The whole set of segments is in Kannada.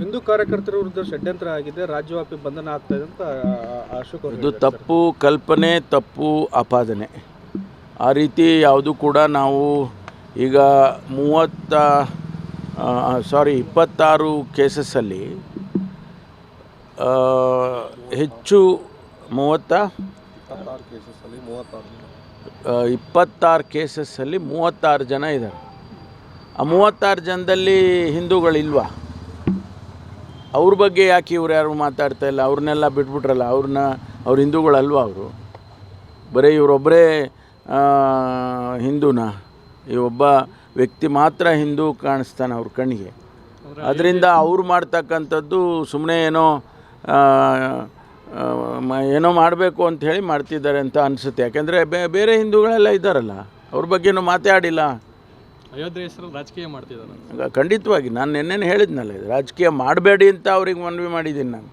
ಹಿಂದೂ ಕಾರ್ಯಕರ್ತರ ವಿರುದ್ಧ ಷಡ್ಯಂತ್ರ ಆಗಿದೆ ರಾಜ್ಯವ್ಯಾಪಿ ಬಂಧನ ಆಗ್ತಾ ಇದೆ ಅಂತ ಅಶೋಕ್ ಇದು ತಪ್ಪು ಕಲ್ಪನೆ ತಪ್ಪು ಆಪಾದನೆ. ಆ ರೀತಿ ಯಾವುದು ಕೂಡ ನಾವು ಈಗ ಮೂವತ್ತ ಸಾರಿ ಇಪ್ಪತ್ತಾರು ಕೇಸಸ್ಸಲ್ಲಿ ಹೆಚ್ಚು ಮೂವತ್ತ ಇಪ್ಪತ್ತಾರು ಕೇಸಸ್ಸಲ್ಲಿ ಮೂವತ್ತಾರು ಜನ. ಇದ್ದಾರೆ ಆ ಮೂವತ್ತಾರು ಜನದಲ್ಲಿ ಹಿಂದೂಗಳಿಲ್ವಾ? ಅವ್ರ ಬಗ್ಗೆ ಯಾಕೆ ಇವ್ರು ಯಾರು ಮಾತಾಡ್ತಾ ಇಲ್ಲ? ಅವ್ರನ್ನೆಲ್ಲ ಬಿಟ್ಬಿಟ್ರಲ್ಲ, ಅವ್ರನ್ನ ಅವ್ರ ಹಿಂದೂಗಳಲ್ವಾ ಅವರು? ಬರೀ ಇವರೊಬ್ಬರೇ ಹಿಂದೂನಾ? ಈ ಒಬ್ಬ ವ್ಯಕ್ತಿ ಮಾತ್ರ ಹಿಂದೂ ಕಾಣಿಸ್ತಾನೆ ಅವ್ರ ಕಣ್ಣಿಗೆ. ಅದರಿಂದ ಅವ್ರು ಮಾಡ್ತಕ್ಕಂಥದ್ದು ಸುಮ್ಮನೆ ಏನೋ ಏನೋ ಮಾಡಬೇಕು ಅಂತ ಹೇಳಿ ಮಾಡ್ತಿದ್ದಾರೆ ಅಂತ ಅನಿಸುತ್ತೆ. ಯಾಕೆಂದರೆ ಬೇರೆ ಹಿಂದೂಗಳೆಲ್ಲ ಇದ್ದಾರಲ್ಲ, ಅವ್ರ ಬಗ್ಗೆನೂ ಮಾತಾಡಿಲ್ಲ. ಅಯೋಧ್ಯೆ ಹೆಸರಲ್ಲಿ ರಾಜಕೀಯ ಮಾಡ್ತಿದ್ದಾರೆ ಖಂಡಿತವಾಗಿ. ನಾನು ನಿನ್ನೆನೇ ಹೇಳಿದ್ನಲ್ಲ ಇದು ರಾಜಕೀಯ ಮಾಡಬೇಡಿ ಅಂತ ಅವ್ರಿಗೆ ಮನವಿ ಮಾಡಿದ್ದೀನಿ ನಾನು.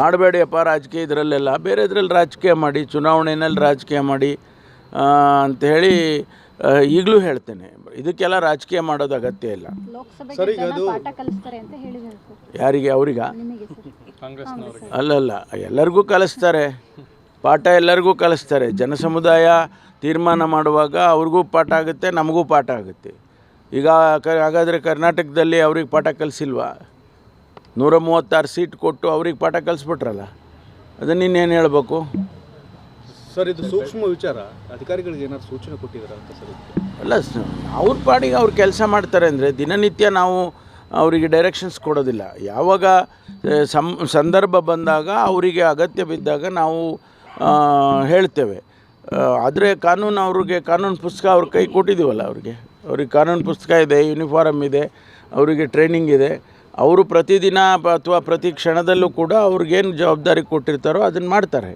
ಮಾಡಬೇಡಿಯಪ್ಪ ರಾಜಕೀಯ ಇದರಲ್ಲೆಲ್ಲ. ಬೇರೆ ಇದರಲ್ಲಿ ರಾಜಕೀಯ ಮಾಡಿ ಚುನಾವಣೆಯಲ್ಲಿ ರಾಜಕೀಯ ಮಾಡಿ ಹೇಳಿ ಈಗಲೂ ಹೇಳ್ತೇನೆ. ಇದಕ್ಕೆಲ್ಲ ರಾಜಕೀಯ ಮಾಡೋದು ಅಗತ್ಯ ಇಲ್ಲ. ಯಾರಿಗೆ? ಅವರಿಗ? ಅಲ್ಲಲ್ಲ ಎಲ್ಲರಿಗೂ ಕಲಿಸ್ತಾರೆ. ಪಾಠ ಎಲ್ಲರಿಗೂ ಕಲಿಸ್ತಾರೆ. ಜನಸಮುದಾಯ ತೀರ್ಮಾನ ಮಾಡುವಾಗ ಅವ್ರಿಗೂ ಪಾಠ ಆಗುತ್ತೆ ನಮಗೂ ಪಾಠ ಆಗುತ್ತೆ. ಈಗ ಕ ಹಾಗಾದರೆ ಕರ್ನಾಟಕದಲ್ಲಿ ಅವ್ರಿಗೆ ಪಾಠ ಕಲಿಸಿಲ್ವಾ? ನೂರ ಮೂವತ್ತಾರು ಸೀಟ್ ಕೊಟ್ಟು ಅವ್ರಿಗೆ ಪಾಠ ಕಲಿಸ್ಬಿಟ್ರಲ್ಲ? ಅದನ್ನ ಇನ್ನೇನು ಹೇಳಬೇಕು? ಸರ್ ಇದು ಸೂಕ್ಷ್ಮ ವಿಚಾರ. ಅಧಿಕಾರಿಗಳಿಗೆ ಏನಾದ್ರು ಸೂಚನೆ ಕೊಟ್ಟಿದ್ದಾರೆ ಅಂತ ಸರ್ ಅಲ್ಲ ಅವ್ರ ಪಾಡಿಗೆ ಅವ್ರು ಕೆಲಸ ಮಾಡ್ತಾರೆ ಅಂದರೆ ದಿನನಿತ್ಯ ನಾವು ಅವರಿಗೆ ಡೈರೆಕ್ಷನ್ಸ್ ಕೊಡೋದಿಲ್ಲ. ಯಾವಾಗ ಸಂ ಸಂದರ್ಭ ಬಂದಾಗ ಅವರಿಗೆ ಅಗತ್ಯ ಬಿದ್ದಾಗ ನಾವು ಹೇಳ್ತೇವೆ. ಆದರೆ ಕಾನೂನು ಅವ್ರಿಗೆ, ಕಾನೂನು ಪುಸ್ತಕ ಅವ್ರ ಕೈ ಕೊಟ್ಟಿದ್ದೀವಲ್ಲ ಅವ್ರಿಗೆ. ಅವ್ರಿಗೆ ಕಾನೂನು ಪುಸ್ತಕ ಇದೆ ಯೂನಿಫಾರಮ್ ಇದೆ, ಅವರಿಗೆ ಟ್ರೈನಿಂಗ್ ಇದೆ. ಅವರು ಪ್ರತಿದಿನ ಅಥವಾ ಪ್ರತಿ ಕ್ಷಣದಲ್ಲೂ ಕೂಡ ಅವ್ರಿಗೇನು ಜವಾಬ್ದಾರಿ ಕೊಟ್ಟಿರ್ತಾರೋ ಅದನ್ನು ಮಾಡ್ತಾರೆ.